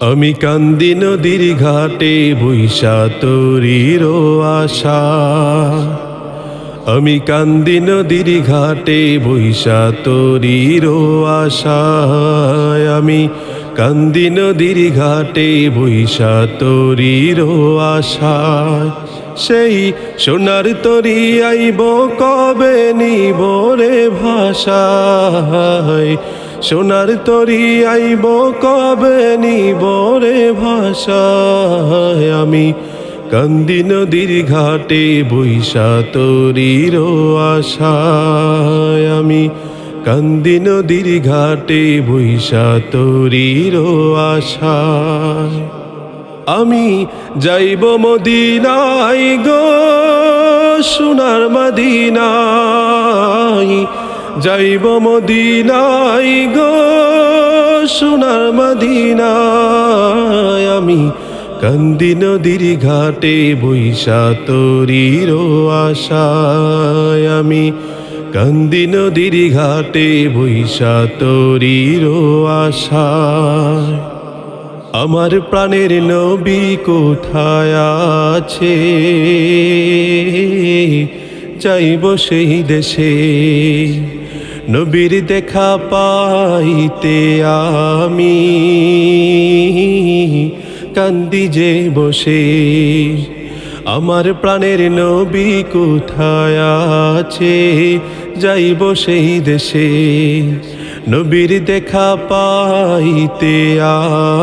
আমি কান্দি নদীর ঘাটে বৈশা তরির আশা। আমি কান্দি নদীর ঘাটে বৈশা তরির আশায়। আমি কান্দি নদীর ঘাটে বৈশা তরির আশায়। সেই সোনার তরি আইব কবে নিব রে ভাষায়। সোনার তরি আইব কবে নিব রে ভাষায়? আমি কান্দি নদীর ঘাটে বৈশা তরির আশায়। আমি কান্দি নদীর ঘাটে বৈশা তরির আশায়। আমি যাইব মদিনাই গো, সোনার মদিনাই যাইব মদিনাই গো, সোনার মদিনায় আমি। কান্দি নদীর ঘাটে বৈশা তরির আশায় আমি। কান্দি নদীর ঘাটে বৈশা তরির আশায়। আমার প্রাণের নবী কোথায় আছে? যাইব সেই দেশে। নবীর দেখা পাইতে আমি। কান্দি যে বসে। আমার প্রাণের নবী কোথায় আছে? যাইব সেই দেশে। নবীর দেখা পাইতে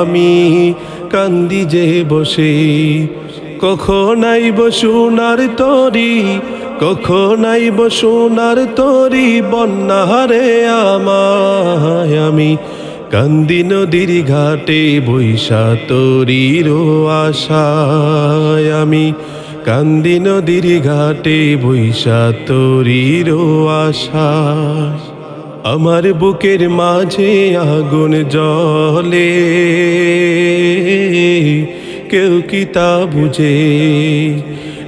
আমি। কান্দি যে বসে। কখন আইব সোনার তরি? কখন আইব সোনার তরি বন্যারে আমায় আমি। কান্দি নদীর ঘাটে বৈশা তরির আশায় আমি। কান্দি নদীর ঘাটে বৈশা তরির আশায়। আমার বুকের মাঝে আগুন জলে কেউ কি তা বুঝে?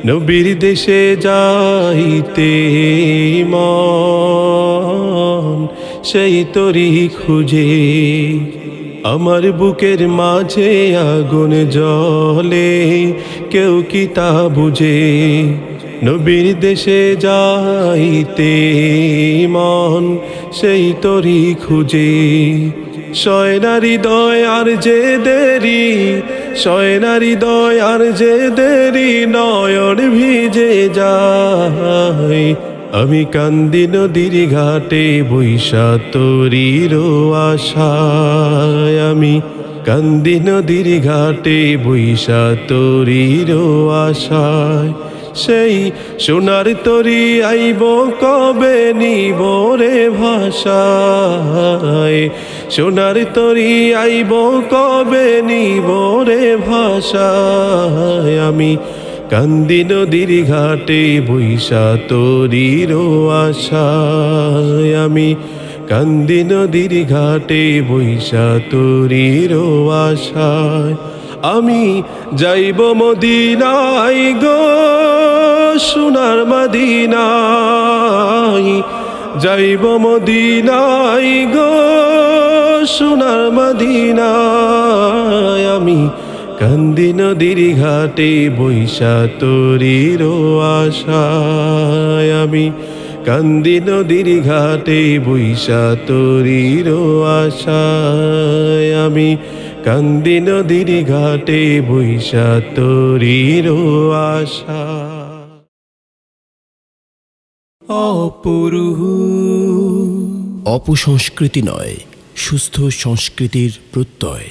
নবীর দেশে যাইতে মন, সেই তরি খুঁজে আমার বুকের মাঝে আগুন জলে কেউ কি তা বুঝে? নবীর দেশে যাইতে মন, সেই তরি খুঁজে। শয়নারি দয় আর যে দেরি শয়নারি হৃদয় আর যে দেরি নয়ন ভিজে যায়। আমি কান্দি নদীর ঘাটে বৈশা তরির আশায়। আমি কান্দি নদীর ঘাটে বৈশা তরির আশায়। সেই সোনার তরি আইব কবে নিব রে ভাষায়? সোনার তরি আইব কবে নিব রে ভাষায়? আমি কান্দি নদীর ঘাটে বৈশা তরির আশায়। আমি কান্দি নদীর ঘাটে বৈশা তরির আশায়। আমি যাইব মদিনাই গো সোনার মদিনাই যাইব মদিনাই গো সোনার মদিনায়। আমি কান্দি নদীর ঘাটে বৈশা তরির আশায়। আমি কান্দি নদীর ঘাটে বৈশা তরির আশায়। আমি কান্দি নদীর ঘাটে বৈশা তরির আশা অপসংস্কৃতি নয় সুস্থ সংস্কৃতির প্রত্যয়।